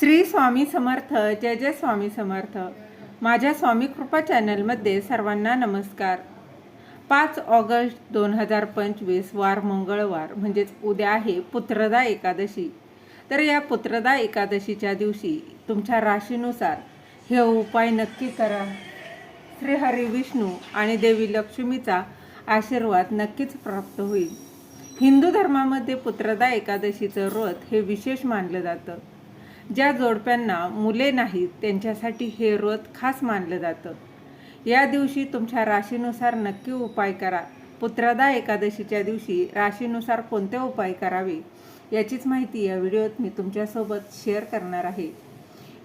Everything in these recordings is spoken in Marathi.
श्री स्वामी समर्थ जय जय स्वामी समर्थ. माझ्या स्वामी कृपा चॅनलमध्ये सर्वांना नमस्कार. पाच ऑगस्ट दोन हजार पंचवीस वार मंगळवार म्हणजेच उद्या आहे पुत्रदा एकादशी. तर या पुत्रदा एकादशीच्या दिवशी तुमच्या राशीनुसार हे उपाय नक्की करा. श्री हरी विष्णू आणि देवी लक्ष्मीचा आशीर्वाद नक्कीच प्राप्त होईल. हिंदू धर्मामध्ये पुत्रदा एकादशीचं व्रत हे विशेष मानलं जातं. ज्या जोडप्यांना मुले नाहीत त्यांच्यासाठी हे व्रत खास मानलं जातं. या दिवशी तुमच्या राशीनुसार नक्की उपाय करा. पुत्रदा एकादशीच्या दिवशी राशीनुसार कोणते उपाय करावे याचीच माहिती या व्हिडिओत मी तुमच्यासोबत शेअर करणार आहे.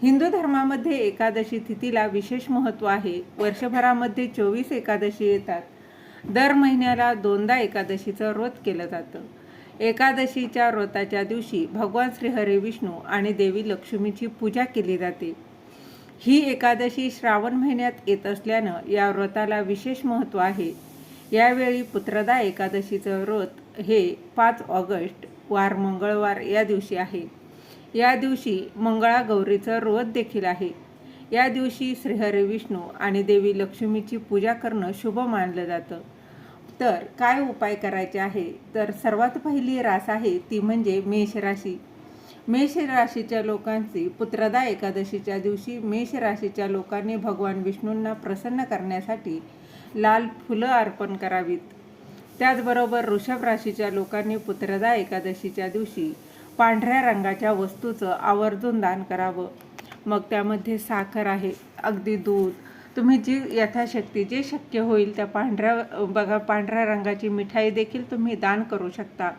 हिंदू धर्मामध्ये एकादशी तिथीला विशेष महत्त्व आहे. वर्षभरामध्ये चोवीस एकादशी येतात. दर महिन्याला दोनदा एकादशीचं व्रत केलं जातं. एकादशीच्या व्रताच्या दिवशी भगवान श्रीहरी विष्णू आणि देवी लक्ष्मीची पूजा केली जाते. ही एकादशी श्रावण महिन्यात येत असल्यानं या व्रताला विशेष महत्त्व आहे. यावेळी पुत्रदा एकादशीचं व्रत हे पाच ऑगस्ट वार मंगळवार या दिवशी आहे. या दिवशी मंगळागौरीचं व्रत देखील आहे. या दिवशी श्रीहरी विष्णू आणि देवी लक्ष्मीची पूजा करणं शुभ मानलं जातं. तर काय उपाय करायचे आहे? तर सर्वात पहिली रास आहे ती म्हणजे मेष राशी. मेष राशीच्या लोकांची पुत्रदा एकादशीच्या दिवशी मेष राशीच्या लोकांनी भगवान विष्णूंना प्रसन्न करण्यासाठी लाल फुलं अर्पण करावीत. त्याचबरोबर वृषभ राशीच्या लोकांनी पुत्रदा एकादशीच्या दिवशी पांढऱ्या रंगाच्या वस्तूचं आवर्जून दान करावं. मग त्यामध्ये साखर आहे अगदी दूध तुम्ही जी यथाशक्ती जे शक्य होईल त्या पांढऱ्या बघा पांढऱ्या रंगाची मिठाई देखील तुम्ही दान करू शकता.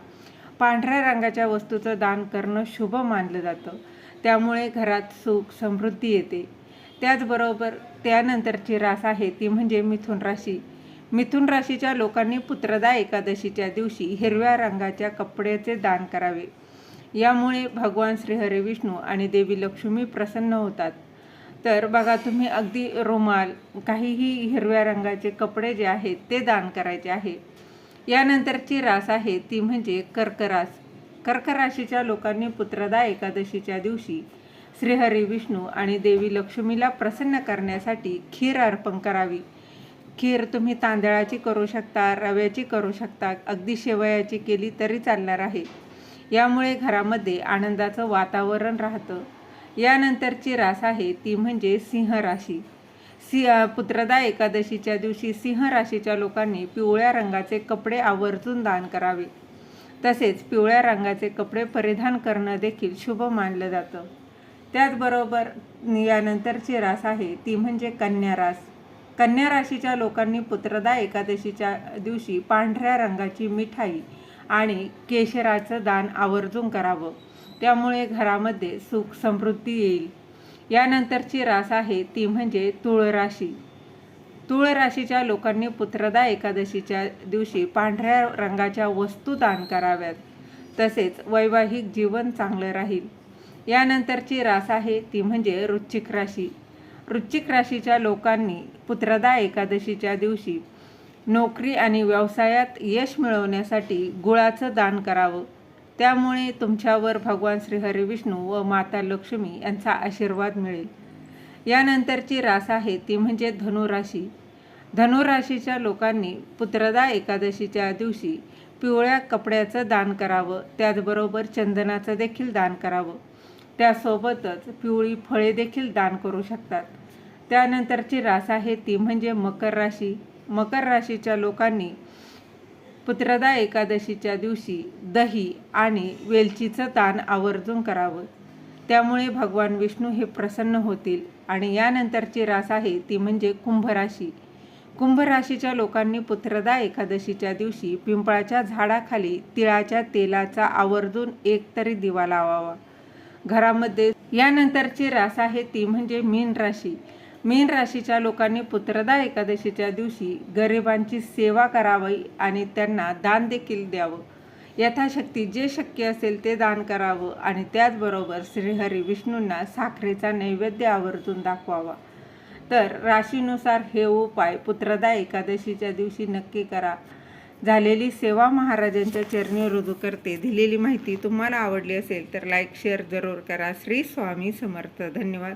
पांढऱ्या रंगाच्या वस्तूचं दान करणं शुभ मानलं जातं. त्यामुळे घरात सुख समृद्धी येते. त्याचबरोबर त्यानंतरची रास आहे ती म्हणजे मिथुन राशी. मिथुन राशीच्या लोकांनी पुत्रदा एकादशीच्या दिवशी हिरव्या रंगाच्या कपड्याचे दान करावे. यामुळे भगवान श्रीहरी विष्णू आणि देवी लक्ष्मी प्रसन्न होतात. तर बघा तुम्ही अगदी रुमाल काहीही हिरव्या रंगाचे कपडे जे आहेत ते दान करायचे आहे. यानंतरची रास आहे ती म्हणजे कर्करास. कर्क राशीच्या लोकांनी पुत्रदा एकादशीच्या दिवशी श्रीहरी विष्णू आणि देवी लक्ष्मीला प्रसन्न करण्यासाठी खीर अर्पण करावी. खीर तुम्ही तांदळाची करू शकता रव्याची करू शकता अगदी शेवयाची केली तरी चालणार आहे. यामुळे घरामध्ये आनंदाचं वातावरण राहतं. यानंतरची रास आहे ती म्हणजे सिंह राशी. सि पुत्रदा एकादशीच्या दिवशी सिंह राशीच्या लोकांनी पिवळ्या रंगाचे कपडे आवर्जून दान करावे. तसेच पिवळ्या रंगाचे कपडे परिधान करणं देखील शुभ मानलं जातं. त्याचबरोबर यानंतरची रास आहे ती म्हणजे कन्या रास. कन्या राशीच्या लोकांनी पुत्रदा एकादशीच्या दिवशी पांढऱ्या रंगाची मिठाई आणि केशराचं दान आवर्जून करावं. त्यामुळे घरामध्ये सुख समृद्धी येईल. यानंतरची रास आहे ती म्हणजे तुळ राशी तुळ राशीच्या लोकांनी पुत्रदा एकादशीच्या दिवशी पांढऱ्या रंगाच्या वस्तू दान कराव्यात. तसेच वैवाहिक जीवन चांगलं राहील. यानंतरची रास आहे ती म्हणजे वृश्चिक राशी. वृश्चिक राशीच्या लोकांनी पुत्रदा एकादशीच्या दिवशी नोकरी आणि व्यवसायात यश मिळवण्यासाठी गुळाचं दान करावं. त्यामुळे तुमच्यावर भगवान श्री हरिविष्णू व माता लक्ष्मी यांचा आशीर्वाद मिळेल. यानंतरची रास आहे ती म्हणजे धनुराशी. धनुराशीच्या लोकांनी पुत्रदा एकादशीच्या दिवशी पिवळ्या कपड्याचं दान करावं. त्याचबरोबर चंदनाचं देखील दान करावं. त्यासोबतच पिवळी फळे देखील दान करू शकतात. त्यानंतरची रास आहे ती म्हणजे मकर राशी. मकर राशीच्या लोकांनी पुत्रदा एकादशीच्या दिवशी दही आणि वेलचीचं ताण आवर्जून करावं. त्यामुळे भगवान विष्णू हे प्रसन्न होतील आणि यानंतरची रास आहे ती म्हणजे कुंभ राशी कुंभ राशीच्या लोकांनी पुत्रदा एकादशीच्या दिवशी पिंपळाच्या झाडाखाली तिळाच्या तेलाचा आवर्जून एक तरी दिवा लावावा. घरामध्ये यानंतरची रास आहे ती म्हणजे मीन राशी. मीन राशीच्या लोकांनी पुत्रदा एकादशीच्या दिवशी गरिबांची सेवा करावी आणि त्यांना दान देखील द्यावं. यथाशक्ती जे शक्य असेल ते दान करावं आणि त्याचबरोबर श्रीहरी विष्णूंना साखरेचा नैवेद्य आवर्जून दाखवावा. तर राशीनुसार हे उपाय पुत्रदा एकादशीच्या दिवशी नक्की करा. झालेली सेवा महाराजांच्या चरणी रुजू करते. दिलेली माहिती तुम्हाला आवडली असेल तर लाईक शेअर जरूर करा. श्री स्वामी समर्थ. धन्यवाद.